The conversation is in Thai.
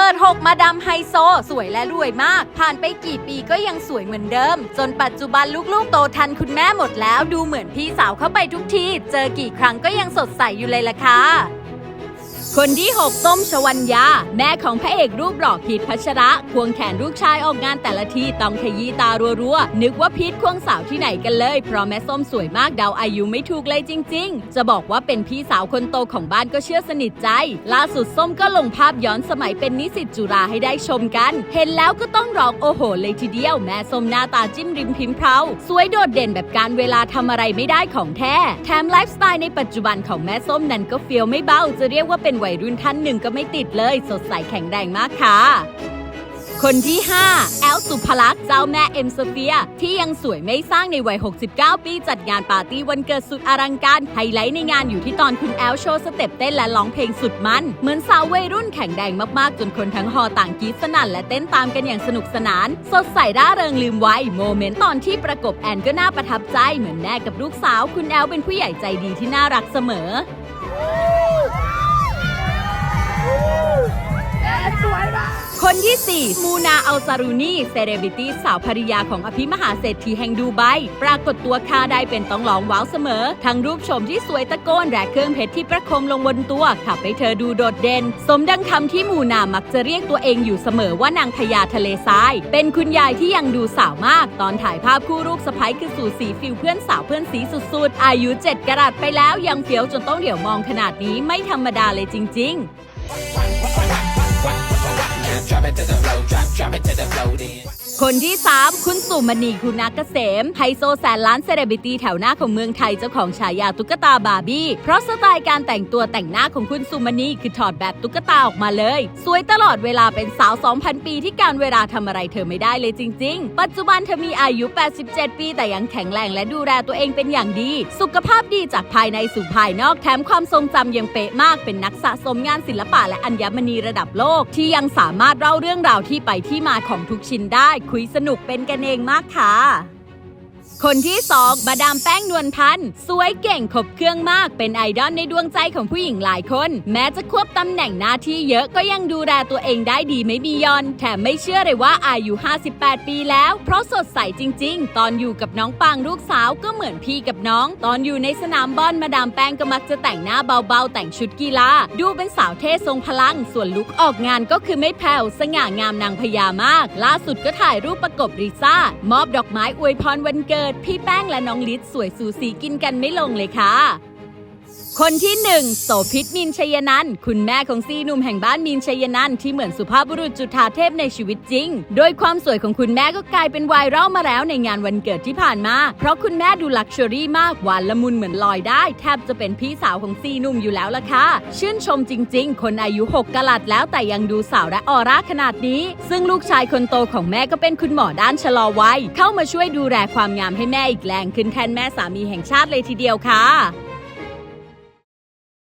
ปิด 6 มาดามไฮโซ สวยและรวยมาก ผ่านไปกี่ปีก็ยังสวยเหมือนเดิม จนปัจจุบันลูกๆ โตทันคุณแม่หมดแล้ว ดูเหมือนพี่สาวเข้าไปทุกที เจอกี่ครั้งก็ยังสดใสอยู่เลยล่ะค่ะ คนที่ 6 ส้มชวัญญา แม่ของพระเอกรูปหล่อพีทพัชระ ควงแขนลูกชายออกงานแต่ละทีต้องขยี้ตารัวๆ นึกว่าพีทควงสาวที่ไหนกันเลย เพราะแม่ส้มสวยมากเดาอายุไม่ถูกเลยจริง ๆ จะบอกว่าเป็นพี่สาวคนโตของบ้านก็เชื่อสนิทใจ ล่าสุดส้มก็ลงภาพย้อนสมัยเป็นนิสิตจุฬาให้ได้ชมกัน เห็นแล้วก็ต้องร้องโอ้โห เลยทีเดียว แม่ส้มหน้าตาจิ้มริมพิมพ์เพราสวยโดดเด่นแบบการเวลาทำอะไรไม่ได้ของแท้แถมไลฟ์สไตล์ในปัจจุบันของแม่ส้มนั้นก็เฟี้ยวไม่เบาจะเรียกว่าเป็นวัยรุ่นท่านหนึ่งก็ไม่ติดเลย สดใสแข็งแรงมากค่ะ คนที่ 5 แอลสุภลักษณ์เจ้าแม่เอ็มโซเฟีย ที่ยังสวยไม่สร้างในวัย 69 ปีจัดงานปาร์ตี้วันเกิดสุดอลังการ ไฮไลท์ในงานอยู่ที่ตอนคุณแอลโชว์สเต็ปเต้นและร้องเพลงสุดมัน เหมือนสาววัยรุ่นแข็งแรงมากๆ จนคนทั้งฮอต่างกรีดสนั่นและเต้นตามกันอย่างสนุกสนาน สดใสร่าเริงลืมไว้โมเมนต์ตอนที่ประกบแอนก็น่าประทับใจเหมือนแม่กับลูกสาว คุณแอลเป็นผู้ใหญ่ใจดีที่น่ารักเสมอ คนที่ 4 มูนาอัลซารูนีเซเลบริตี้สาวภริยาของอภิมหาเศรษฐีแห่งดูไบ ปรากฏตัวคาได้เป็นต้องร้องว้าวเสมอ ทั้งรูปชมที่สวยตะโกนและเครื่องเพชรที่ประคมลงบนตัวขับให้เธอดูโดดเด่น สมดังคำที่มูนามักจะเรียกตัวเองอยู่เสมอว่านางพญาทะเลทราย เป็นคุณยายที่ยังดูสาวมาก ตอนถ่ายภาพคู่ลูกสะใภ้คือสู่สีฟิลเพื่อนสาวเพื่อนสีสุดๆ อายุ7กะรัตไปแล้วยังเฟี้ยวจนต้องเหลียวมองขนาดนี้ไม่ธรรมดาเลยจริง ๆ Drop it to the flow, drop, drop it to the flow then. คนที่ 3 คุณสุมณีคุณนักเกษมไฮโซแสนล้านเซเลบริตี้แถวหน้าของเมืองไทยเจ้าของฉายาตุ๊กตาบาร์บี้ เพราะสไตล์การแต่งตัวแต่งหน้าของคุณสุมณีคือถอดแบบตุ๊กตาออกมาเลย สวยตลอดเวลาเป็นสาว 2,000 ปีที่การเวลาทำอะไรเธอไม่ได้เลยจริง ๆ ปัจจุบันเธอมีอายุ 87 ปี แต่ยังแข็งแรงและดูแลตัวเองเป็นอย่างดี สุขภาพดีจากภายในสู่ภายนอกแถมความทรงจำยังเป๊ะมากเป็นนักสะสมงานศิลปะและอัญมณีระดับโลก ที่ยังสามารถเล่าเรื่องราวที่ไปที่มาของทุกชิ้นได้คุยสนุกเป็นกันเองมากค่ะ คนที่2มาดามแป้งนวลพันธ์สวยเก่งครบเครื่องมาก เป็นไอดอลในดวงใจของผู้หญิงหลายคน แม้จะควบตำแหน่งหน้าที่เยอะก็ยังดูแลตัวเองได้ดีไม่มียอน แถมไม่เชื่อเลยว่าอายุ 58 ปีแล้ว เพราะสดใสจริง ๆ ตอนอยู่กับน้องปางลูกสาวก็เหมือนพี่กับน้อง ตอนอยู่ในสนามบอลมาดามแป้งก็มักจะแต่งหน้าเบาๆ แต่งชุดกีฬาดูเป็นสาวเท่ทรงพลัง ส่วนลุกออกงานก็คือไม่แผ่วสง่างามนางพญามาก ล่าสุดก็ถ่ายรูปประกบริซ่ามอบดอกไม้อวยพรวันเกิดพี่แป้งและน้องลิศสวยสูสีกินกันไม่ลงเลยค่ะ คนที่หนึ่งโสพิษมินชัยนันท์คุณแม่ของซีหนุ่มแห่งบ้านมินชัยนันท์ที่เหมือนสุภาพบุรุษจุฑาเทพในชีวิตจริง โดยความสวยของคุณแม่ก็กลายเป็นไวรัลมาแล้วในงานวันเกิดที่ผ่านมา เพราะคุณแม่ดูลักชัวรี่มากหวานละมุนเหมือนลอยได้ แทบจะเป็นพี่สาวของซีหนุ่มอยู่แล้วล่ะค่ะ ชื่นชมจริง ๆ คนอายุ 6กะลัดแล้วแต่ยังดูสาวและออร่าขนาดนี้ ซึ่งลูกชายคนโตของแม่ก็เป็นคุณหมอด้านชะลอวัยเข้ามาช่วยดูแลความงามให้แม่อีกแรงขึ้นแทนแม่สามีแห่งชาติเลยทีเดียวค่ะ